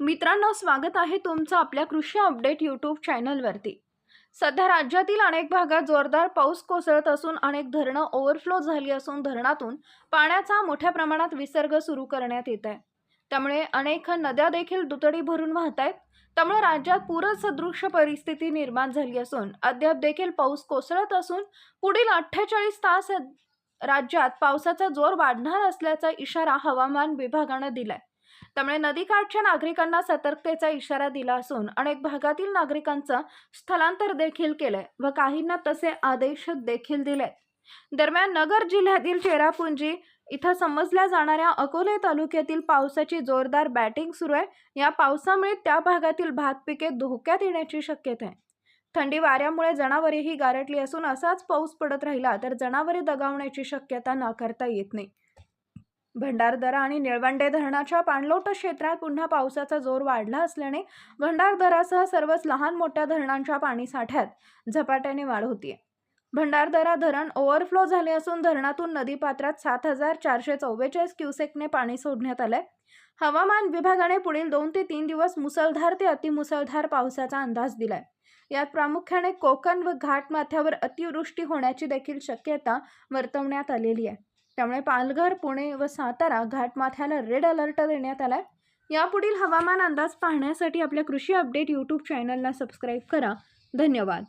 मित्रांनो स्वागत आहे तुमचं आपल्या कृषी अपडेट यूट्यूब चॅनलवरती सध्या राज्यातील अनेक भागात जोरदार पाऊस कोसळत असून अनेक धरणं ओव्हरफ्लो झाली असून धरणातून पाण्याचा मोठ्या प्रमाणात विसर्ग सुरू करण्यात येत आहे. त्यामुळे अनेक नद्या देखील दुतडी भरून वाहत आहेत. त्यामुळे राज्यात पूरसदृश्य परिस्थिती निर्माण झाली असून अद्याप देखील पाऊस कोसळत असून पुढील अठ्ठेचाळीस तास राज्यात पावसाचा जोर वाढणार असल्याचा इशारा हवामान विभागानं दिलाय. त्यामुळे नदीकाठच्या नागरिकांना सतर्कतेचा इशारा दिला असून अनेक भागातील नागरिकांचं स्थलांतर देखील केलंय व काहींना तसे आदेश देखील दिलेत. दरम्यान नगर जिल्ह्यातील चेरापुंजी इथं समजल्या जाणाऱ्या अकोले तालुक्यातील पावसाची जोरदार बॅटिंग सुरू आहे. या पावसामुळे त्या भागातील भात पिके धोक्यात येण्याची शक्यता आहे. थंडी वाऱ्यामुळे जनावरेही गारटली असून असाच पाऊस पडत राहिला तर जनावरे दगावण्याची शक्यता नाकारता येत नाही. भंडारदरा आणि निळवंडे धरणाच्या पाणलोट क्षेत्रात पुन्हा पावसाचा जोर वाढला असल्याने भंडारदरासह सर्वच लहान मोठ्या धरणांच्या पाणीसाठ्यात झपाट्याने वाढ होतीये. भंडारदरा धरण ओव्हरफ्लो झाले असून धरणातून नदीपात्रात सात हजार चारशे चव्वेचाळीस क्युसेकने पाणी सोडण्यात आलंय. हवामान विभागाने पुढील दोन ते तीन दिवस मुसळधार ते अतिमुसळधार पावसाचा अंदाज दिलाय. यात प्रामुख्याने कोकण व घाटमाथ्यावर अतिवृष्टी होण्याची देखील शक्यता वर्तवण्यात आलेली आहे. त्यामुळे पालघर पुणे व सातारा घाटमाथ्याला रेड अलर्ट देण्यात आलाय. यापुढील हवामान अंदाज पाहण्यासाठी आपल्या कृषी अपडेट यूट्यूब चॅनलला सबस्क्राईब करा. धन्यवाद.